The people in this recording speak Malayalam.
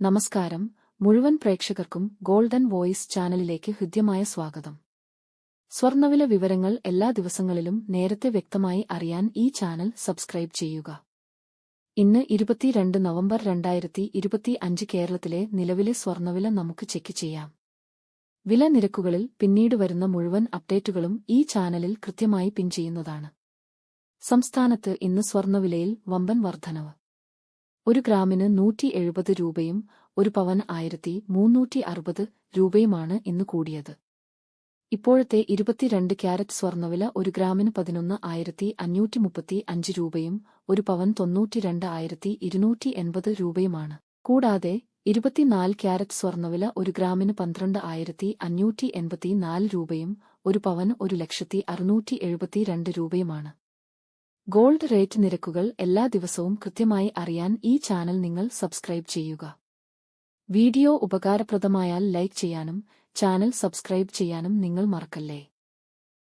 നമസ്കാരം. മുഴുവൻ പ്രേക്ഷകർക്കും ഗോൾഡൻ വോയിസ് ചാനലിലേക്ക് ഹൃദ്യമായ സ്വാഗതം. സ്വർണവില വിവരങ്ങൾ എല്ലാ ദിവസങ്ങളിലും നേരത്തെ വ്യക്തമായി അറിയാൻ ഈ ചാനൽ സബ്സ്ക്രൈബ് ചെയ്യുക. ഇന്ന് ഇരുപത്തിരണ്ട് നവംബർ രണ്ടായിരത്തി ഇരുപത്തി അഞ്ച് കേരളത്തിലെ നിലവിലെ സ്വർണവില നമുക്ക് ചെക്ക് ചെയ്യാം. വില നിരക്കുകളിൽ പിന്നീട് വരുന്ന മുഴുവൻ അപ്ഡേറ്റുകളും ഈ ചാനലിൽ കൃത്യമായി പിൻ ചെയ്യുന്നതാണ്. സംസ്ഥാനത്ത് ഇന്ന് സ്വർണവിലയിൽ വമ്പൻ വർധനവ്. ഒരു ഗ്രാമിന് നൂറ്റി എഴുപത് രൂപയും ഒരു പവൻ ആയിരത്തി മുന്നൂറ്റി അറുപത് രൂപയുമാണ് ഇന്ന് കൂടിയത്. ഇപ്പോഴത്തെ ഇരുപത്തിരണ്ട് ക്യാരറ്റ് സ്വർണവില ഒരു ഗ്രാമിന് പതിനൊന്ന് ആയിരത്തി അഞ്ഞൂറ്റി മുപ്പത്തി അഞ്ച് രൂപയും ഒരു പവൻ തൊണ്ണൂറ്റിരണ്ട് ആയിരത്തി ഇരുന്നൂറ്റി എൺപത് രൂപയുമാണ്. കൂടാതെ ഇരുപത്തിനാല് ക്യാരറ്റ് സ്വർണവില ഒരു ഗ്രാമിന് പന്ത്രണ്ട് ആയിരത്തി അഞ്ഞൂറ്റി എൺപത്തിനാല് രൂപയും ഒരു പവൻ ഒരു ലക്ഷത്തി അറുന്നൂറ്റി എഴുപത്തിരണ്ട് രൂപയുമാണ്. ഗോൾഡ് റേറ്റ് നിരക്കുകൾ എല്ലാ ദിവസവും കൃത്യമായി അറിയാൻ ഈ ചാനൽ നിങ്ങൾ സബ്സ്ക്രൈബ് ചെയ്യുക. വീഡിയോ ഉപകാരപ്രദമായാൽ ലൈക്ക് ചെയ്യാനും ചാനൽ സബ്സ്ക്രൈബ് ചെയ്യാനും നിങ്ങൾ മറക്കല്ലേ?